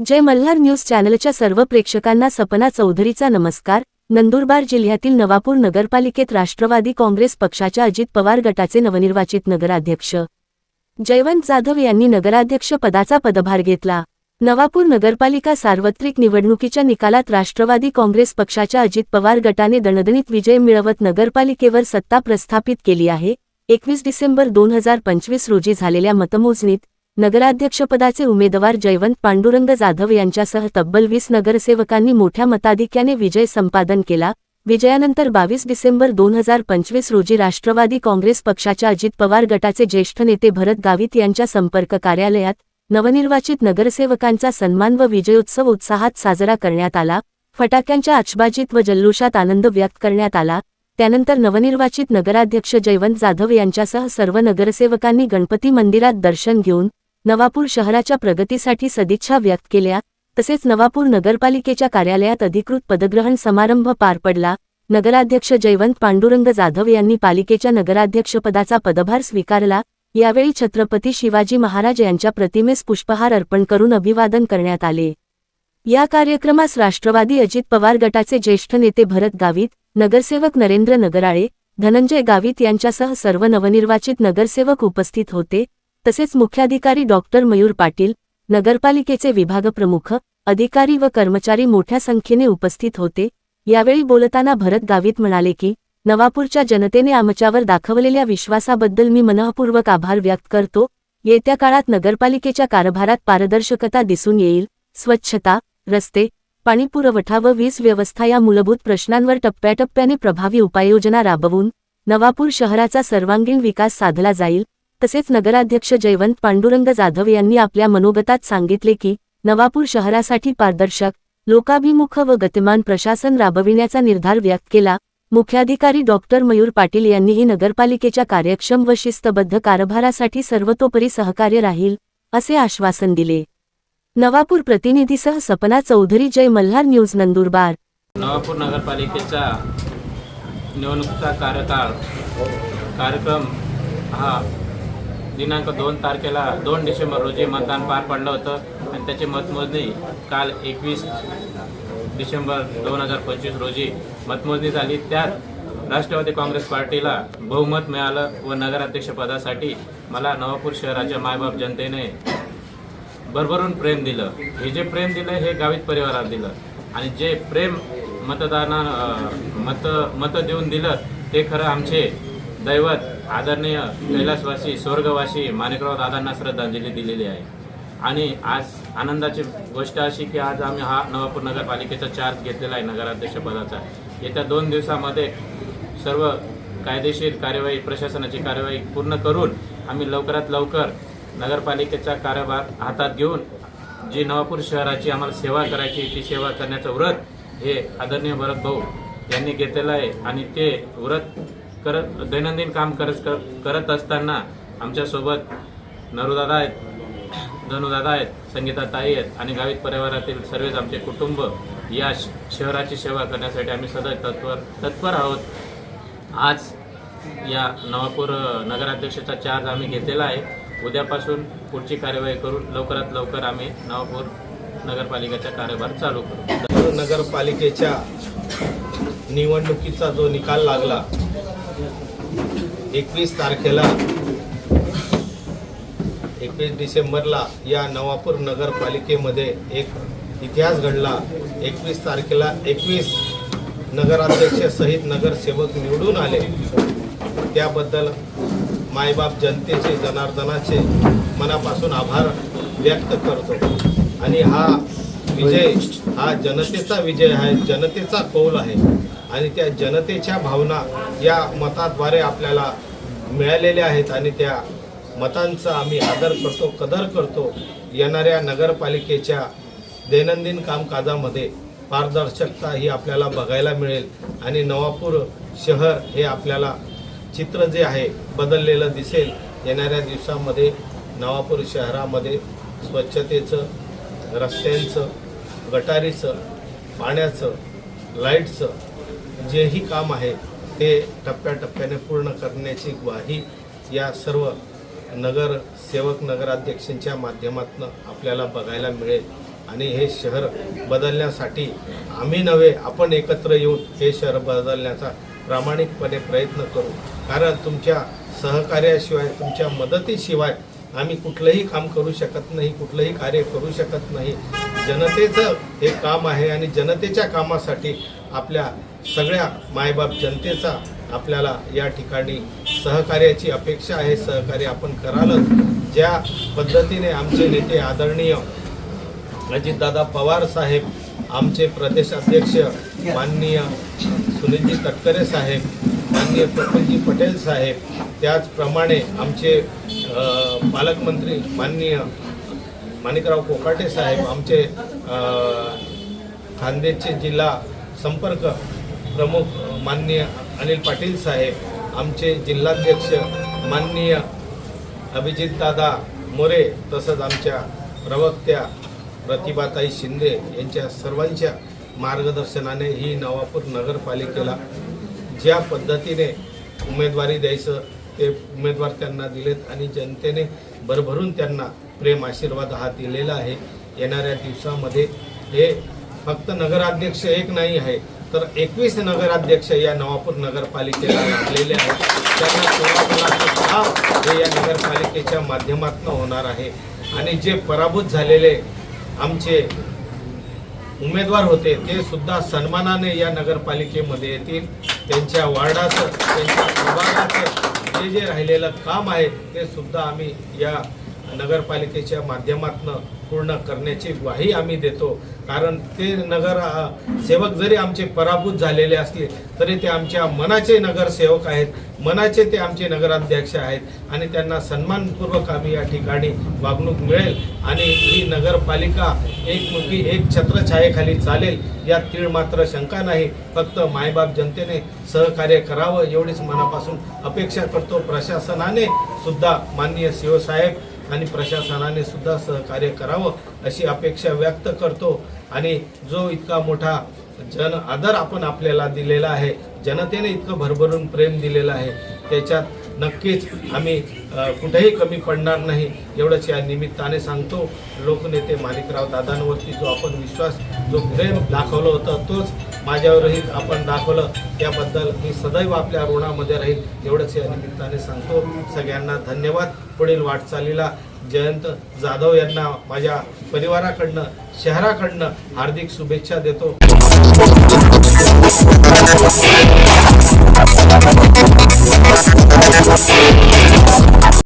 जय Malhar news चॅनलच्या सर्व प्रेक्षकांना सपना चौधरीचा नमस्कार. नंदुरबार जिल्ह्यातील नवापूर नगरपालिकेत राष्ट्रवादी काँग्रेस पक्षाच्या अजित पवार गटाचे नवनिर्वाचित नगराध्यक्ष जयवंत जाधव यांनी नगराध्यक्ष पदाचा पदभार घेतला. नवापूर नगरपालिका सार्वत्रिक निवडणुकीच्या निकालात राष्ट्रवादी काँग्रेस पक्षाच्या अजित पवार गटाने दणदणीत विजय मिळवत नगरपालिकेवर सत्ता प्रस्थापित केली आहे. एकवीस डिसेंबर दोन हजार पंचवीस रोजी झालेल्या मतमोजणीत नगराध्यक्षपदाचे उमेदवार जयवंत पांडुरंग जाधव यांच्यासह तब्बल वीस नगरसेवकांनी मोठ्या मताधिक्याने विजय संपादन केला. विजयानंतर बावीस डिसेंबर दोन हजार पंचवीस रोजी राष्ट्रवादी काँग्रेस पक्षाच्या अजित पवार गटाचे ज्येष्ठ नेते भरत गावित यांच्या संपर्क कार्यालयात नवनिर्वाचित नगरसेवकांचा सन्मान व विजयोत्सव उत्साहात साजरा करण्यात आला. फटाक्यांच्या आचबाजीत व जल्लोषात आनंद व्यक्त करण्यात आला. त्यानंतर नवनिर्वाचित नगराध्यक्ष जयवंत जाधव यांच्यासह सर्व नगरसेवकांनी गणपती मंदिरात दर्शन घेऊन नवापूर शहराच्या प्रगतीसाठी सदिच्छा व्यक्त केल्या. तसेच नवापूर नगरपालिकेच्या कार्यालयात अधिकृत पदग्रहण समारंभ पार पडला. नगराध्यक्ष जयवंत पांडुरंग जाधव यांनी पालिकेच्या नगराध्यक्षपदाचा पदभार स्वीकारला. यावेळी छत्रपती शिवाजी महाराज यांच्या प्रतिमेस पुष्पहार अर्पण करून अभिवादन करण्यात आले. या कार्यक्रमास राष्ट्रवादी अजित पवार गटाचे ज्येष्ठ नेते भरत गावित नगरसेवक नरेंद्र नगराळे धनंजय गावित यांच्यासह सर्व नवनिर्वाचित नगरसेवक उपस्थित होते. तसेच मुख्याधिकारी डॉक्टर मयूर पाटील नगरपालिकेचे विभागप्रमुख अधिकारी व कर्मचारी मोठ्या संख्येने उपस्थित होते. यावेळी बोलताना भरत गावित म्हणाले की नवापूरच्या जनतेने आमच्यावर दाखवलेल्या विश्वासाबद्दल मी मनःपूर्वक आभार व्यक्त करतो. येत्या काळात नगरपालिकेच्या कारभारात पारदर्शकता दिसून येईल. स्वच्छता रस्ते पाणीपुरवठा व वीज व्यवस्था या मूलभूत प्रश्नांवर टप्प्याटप्प्याने प्रभावी उपाययोजना राबवून नवापूर शहराचा सर्वांगीण विकास साधला जाईल. तसेच नगराध्यक्ष जयवंत पांडुरंग जाधव यांनी आपल्या मनोगतात सांगितले की नवापूर शहरासाठी पारदर्शक लोकाभिमुख व गतिमान प्रशासन राबविण्याचा निर्धार व्यक्त केला. मुख्याधिकारी डॉक्टर मयूर पाटील यांनीही नगरपालिकेच्या कार्यक्षम व शिस्तबद्ध कारभारासाठी सर्वतोपरी सहकार्य राहील असे आश्वासन दिले. नवापूर प्रतिनिधीसह सपना चौधरी जय मल्हार न्यूज नंदुरबार. नवापूर नगरपालिकेचा निवडणुकीचा कार्यकाळ कार्यक्रम हा दिनांक दोन तारखेला दोन डिसेंबर रोजी मतदान पार पडलं होतं आणि त्याची मतमोजणी काल एकवीस डिसेंबर दोन हजार पंचवीस रोजी मतमोजणी झाली. त्यात राष्ट्रवादी काँग्रेस पार्टीला बहुमत मिळालं व नगराध्यक्षपदासाठी मला नवापूर शहराच्या मायबाप जनतेने भरभरून प्रेम दिलं. हे जे प्रेम दिलं हे गावित परिवाराला दिलं. आणि जे प्रेम मतदाना मत मतं देऊन दिलं ते खरं आमचे दैवत आदरणीय कैलासवासी स्वर्गवासी माणिकराव दादांना श्रद्धांजली दिलेली आहे. आणि आज आनंदाची गोष्ट अशी की आज आम्ही हा नवापूर नगरपालिकेचा चार्ज घेतलेला आहे नगराध्यक्षपदाचा. येत्या दोन दिवसामध्ये सर्व कायदेशीर कार्यवाही प्रशासनाची कार्यवाही पूर्ण करून आम्ही लवकरात लवकर नगरपालिकेचा कारभार हातात घेऊन जी नवापूर शहराची आम्हाला सेवा करायची ती सेवा करण्याचं व्रत हे आदरणीय भरत भाऊ यांनी घेतलेलं आहे. आणि ते व्रत करत दैनंदिन काम करत करत असताना आमच्यासोबत नरुदादा आहेत धनुदादा आहेत संगीता ताई आहेत आणि गावित परिवारातील सर्वच आमचे कुटुंब या श- शहराची सेवा करण्यासाठी आम्ही सदैव तत्पर तत्पर आहोत. आज या नवापूर नगराध्यक्षाचा चार्ज आम्ही घेतलेला आहे. उद्यापासून पुढची कार्यवाही करून लवकरात लवकर आम्ही नवापूर नगरपालिकेचा कार्यभार चालू करू. नगरपालिकेच्या निवडणुकीचा जो निकाल लागला एकवीस तारखेला एकवीस डिसेंबरला या नवापूर नगरपालिकेमध्ये एक इतिहास घडला. एकवीस तारखेला एकवीस नगराध्यक्ष सहित नगरसेवक निवडून आले. त्याबद्दल मायबाप जनतेचे जनार्दनाचे मनापासून आभार व्यक्त करतो. आणि हा विजय हा जनतेचा विजय आहे जनतेचा कौल आहे. आणि त्या जनतेच्या भावना या मताद्वारे आपल्याला मिळालेल्या आहेत आणि त्या मतांचा आम्ही आदर करतो कदर करतो येणाऱ्या नगरपालिकेच्या दैनंदिन कामकाजामध्ये पारदर्शकता ही आपल्याला बघायला मिळेल आणि नवापूर शहर हे आपल्याला चित्र जे आहे बदललेलं दिसेल. येणाऱ्या दिवसामध्ये नवापूर शहरामध्ये स्वच्छतेचं रस्त्यांचं गटारीचं पाण्याचं लाईटचं जेही काम आहे ते टप्प्याटप्प्याने पूर्ण करण्याची ग्वाही या सर्व नगरसेवक नगराध्यक्षांच्या माध्यमातून आपल्याला बघायला मिळेल. आणि हे शहर बदलण्यासाठी आम्ही नव्हे आपण एकत्र येऊन हे शहर बदलण्याचा प्रामाणिकपणे प्रयत्न करू. कारण तुमच्या सहकार्याशिवाय तुमच्या मदतीशिवाय आम्ही कुठलंही काम करू शकत नाही कुठलंही कार्य करू शकत नाही. जनतेचं हे काम आहे आणि जनतेच्या कामासाठी आपल्या सगळ्या मायबाप जनतेचा आपल्याला या ठिकाणी सहकार्याची अपेक्षा आहे. सहकार्य आपण करालच. ज्या पद्धतीने आमचे नेते आदरणीय अजितदादा पवार साहेब आमचे प्रदेश अध्यक्ष माननीय सुनीलजी तटकरे साहेब माननीय प्रफुलजी पटेल साहेब त्याचप्रमाणे आमचे पालकमंत्री माननीय माणिकराव कोकाटे साहेब आमचे खानदेशचे जिल्हा संपर्क प्रमुख माननीय अनिल पाटील साहेब आमचे जिल्हाध्यक्ष माननीय अभिजितदादा मोरे तसंच आमच्या प्रवक्त्या प्रतिभाताई शिंदे यांच्या सर्वांच्या मार्गदर्शनाने ही नवापूर नगरपालिकेला ज्या पद्धतीने उमेदवारी द्यायचं ते उमेदवार त्यांना दिलेत आणि जनतेने भरभरून त्यांना प्रेम आशीर्वाद हा दिलेला आहे. येणाऱ्या दिवसामध्ये हे फक्त नगराध्यक्ष एक नाही आहे तर एकवीस नगराध्यक्ष या नवापूर नगरपालिकेला लाभलेले आहेत. त्यांना कोणाकोणाचं काम हे या नगरपालिकेच्या माध्यमातून होणार आहे. आणि जे पराभूत झालेले आमचे उमेदवार होते ते सुद्धा सन्मानाने या नगरपालिकेमध्ये येतील. त्यांच्या वार्डाचं त्यांच्या विभागाचं जे जे राहिलेलं काम आहे ते सुद्धा आम्ही या नगरपालिकेच्या माध्यमातून पूर्ण करण्याची ग्वाही आम्ही देतो. कारण ते नगर सेवक जरी आमचे पराभूत झालेले असले तरी ते आमच्या मनाचे नगरसेवक आहेत. मनाचे ते आमचे नगराध्यक्ष आहेत. आणि त्यांना सन्मानपूर्वक आम्ही या ठिकाणी वागणूक मिळेल. आणि ही नगरपालिका एक मुलगी एक छत्रछायेखाली चालेल यात तीळ मात्र शंका नाही. फक्त मायबाप जनतेने सहकार्य करावं एवढीच मनापासून अपेक्षा करतो. प्रशासनाने सुद्धा माननीय शिवसाहेब आणि प्रशासनाने सुद्धा सहकार्य करावं अशी अपेक्षा व्यक्त करतो. आणि जो इतका मोठा जन आदर आपण आपल्याला दिलेला आहे जनतेने इतकं भरभरून प्रेम दिलेलं आहे त्याच्यात नक्कीच आम्ही कुठेही कमी पडणार नाही एवढंच या निमित्ताने सांगतो. लोकनेते मालिकराव दादांवरती जो आपण विश्वास जो प्रेम दाखवलं होतं तोच माझ्यावरही आपण दाखवलं. त्याबद्दल मी सदैव आपल्या ऋणामध्ये राहील एवढंच या निमित्ताने सांगतो. सगळ्यांना धन्यवाद. पुढील वाटचालीला जयंत जाधव यांना माझ्या परिवाराकडनं शहराकडनं हार्दिक शुभेच्छा देतो.